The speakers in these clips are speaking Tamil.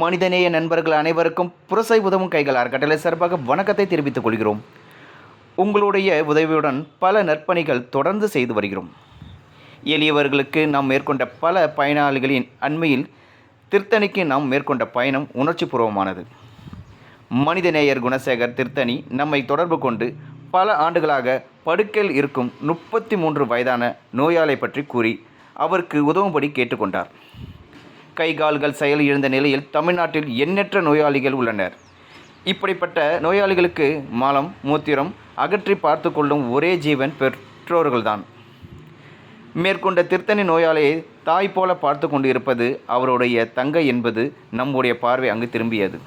மனிதநேய நண்பர்கள் அனைவருக்கும் புரசை உதவும் கைகள் அறக்கட்டளை சார்பாக வணக்கத்தை தெரிவித்துக் கொள்கிறோம். உங்களுடைய உதவியுடன் பல நற்பணிகள் தொடர்ந்து செய்து வருகிறோம். எளியவர்களுக்கு நாம் மேற்கொண்ட பல பயனாளிகளின் அண்மையில் திருத்தணிக்கு நாம் மேற்கொண்ட பயணம் உணர்ச்சிபூர்வமானது. மனிதநேயர் குணசேகர் திருத்தணி நம்மை தொடர்பு கொண்டு பல ஆண்டுகளாக படுக்கையில் இருக்கும் முப்பத்தி மூன்று வயதான நோயாளி பற்றி கூறி அவருக்கு உதவும்படி கேட்டுக்கொண்டார். கை கால்கள் செயல் இழந்த நிலையில் தமிழ்நாட்டில் எண்ணற்ற நோயாளிகள் உள்ளனர். இப்படிப்பட்ட நோயாளிகளுக்கு மலம் மூத்திரம் அகற்றி பார்த்து கொள்ளும் ஒரே ஜீவன் பெற்றோர்கள்தான். மேற்கொண்ட திருத்தணி நோயாளியை தாய் போல பார்த்து கொண்டு இருப்பது அவருடைய தங்கை என்பது நம்முடைய பார்வை அங்கு திரும்பியது.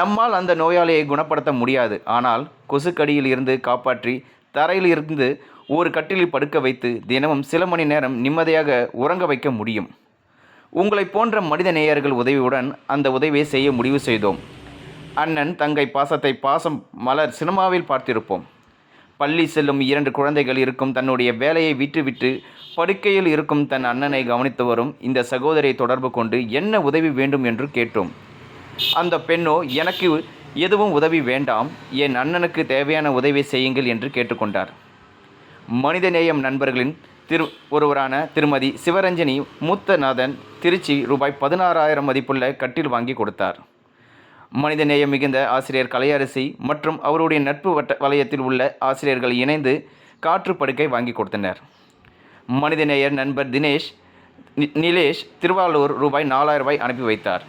நம்மால் அந்த நோயாளியை குணப்படுத்த முடியாது. ஆனால் கொசுக்கடியில் இருந்து காப்பாற்றி தரையில் இருந்து ஒரு கட்டிலில் படுக்க வைத்து தினமும் சில மணி நேரம் நிம்மதியாக உறங்க வைக்க முடியும். உங்களைப் போன்ற மனித நேயர்கள் உதவியுடன் அந்த உதவியை செய்ய முடிவு செய்தோம். அண்ணன் தங்கை பாசத்தை பாசம் மலர் சினிமாவில் பார்த்திருப்போம். பள்ளி செல்லும் இரண்டு குழந்தைகள் இருக்கும் தன்னுடைய வேலையை விட்டுவிட்டு படுக்கையில் இருக்கும் தன் அண்ணனை கவனித்து வரும் இந்த சகோதரியை தொடர்பு கொண்டு என்ன உதவி வேண்டும் என்று கேட்டோம். அந்த பெண்ணோ எனக்கு எதுவும் உதவி வேண்டாம் என் அண்ணனுக்கு தேவையான உதவி செய்யுங்கள் என்று கேட்டுக்கொண்டார். மனிதநேயம் நண்பர்களின் திரு ஒருவரான திருமதி சிவரஞ்சனி மூத்தநாதன் திருச்சி ரூபாய் பதினாறாயிரம் மதிப்புள்ள கட்டில் வாங்கி கொடுத்தார். மனிதநேயம் மிகுந்த ஆசிரியர் கலையரசி மற்றும் அவருடைய நட்பு வட்ட வலயத்தில் உள்ள ஆசிரியர்கள் இணைந்து காற்று படுக்கை வாங்கி கொடுத்தனர். மனிதநேயர் நண்பர் தினேஷ் நிலேஷ் திருவாரூர் ரூபாய் நாலாயிரம் ரூபாய் அனுப்பி வைத்தார்.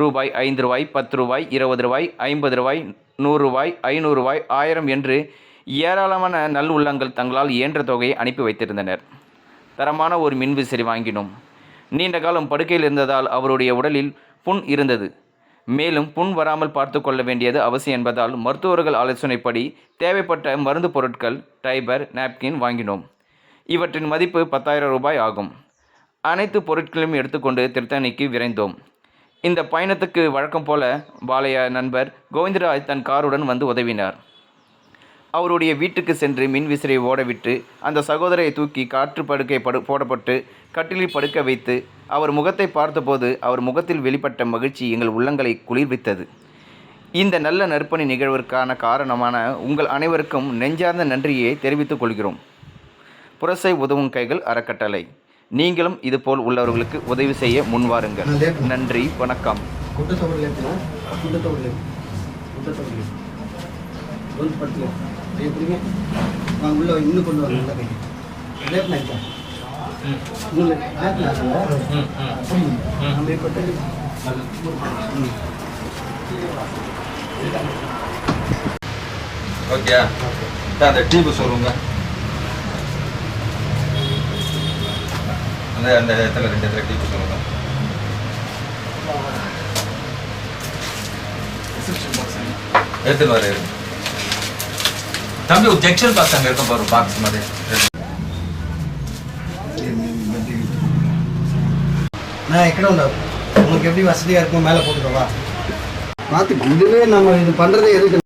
ரூபாய் ஐந்து ரூபாய் பத்து ரூபாய் இருபது ரூபாய் ஐம்பது ரூபாய் நூறு ரூபாய் ஐநூறு ரூபாய் ஆயிரம் என்று ஏராளமான நல் உள்ளங்கள் தங்களால் இயன்ற தொகையை அனுப்பி வைத்திருந்தனர். தரமான ஒரு மின்விசிறி வாங்கினோம். நீண்ட காலம் படுக்கையில் இருந்ததால் அவருடைய உடலில் புண் இருந்தது. மேலும் புண் வராமல் பார்த்து கொள்ள வேண்டியது அவசியம் என்பதால் மருத்துவர்கள் ஆலோசனைப்படி தேவைப்பட்ட மருந்து பொருட்கள் டைபர் நாப்கின் வாங்கினோம். இவற்றின் மதிப்பு பத்தாயிரம் ரூபாய் ஆகும். அனைத்து பொருட்களையும் எடுத்துக்கொண்டு திருத்தணிக்கு விரைந்தோம். இந்த பயணத்துக்கு வழக்கம் போல பாலையா நண்பர் கோவிந்தராஜ் தன் காருடன் வந்து உதவினார். அவருடைய வீட்டுக்கு சென்று மின்விசிறை ஓடவிட்டு அந்த சகோதரியை தூக்கி காற்று படுக்கை படு போடப்பட்டு கட்டிலில் படுக்க வைத்து அவர் முகத்தை பார்த்தபோது அவர் முகத்தில் வெளிப்பட்ட மகிழ்ச்சி எங்கள் உள்ளங்களை குளிர்வித்தது. இந்த நல்ல நற்பணி நிகழ்விற்கான காரணமான உங்கள் அனைவருக்கும் நெஞ்சார்ந்த நன்றியை தெரிவித்துக் கொள்கிறோம். புரசை உதவும் கைகள் அறக்கட்டளை. நீங்களும் இதுபோல் உள்ளவர்களுக்கு உதவி செய்ய முன்வாருங்கள் நன்றி வணக்கம். கூட்டத்தொடரில் கூட்டத்தொடரில் கூட்டத்தொடரில். அப்படியே பிடிங்க நான் உள்ளே இன்னும் கொண்டு வரேன் நல்ல கையை ரேப் நாய்க்கா மூணு ரேப் நாய்க்கா புரியுங்க அந்த டியூப் சொல்லுங்க அந்த அந்த இடத்துல ரெண்டு இடத்துல டியூப் சொல்லுங்க எடுத்துன்னு வரேன் தம்பி ஒரு ஜெக்ஷன் பாக்ஸ் அங்கே இருக்கும் பாரு பாக்ஸ் மாதிரி. நான் எக்கட உண்டாகும் உங்களுக்கு எப்படி வசதியாக இருக்கும் மேலே போட்டுக்கவா பார்த்து இதுவே நம்ம இது பண்ணுறதே எதுக்கு?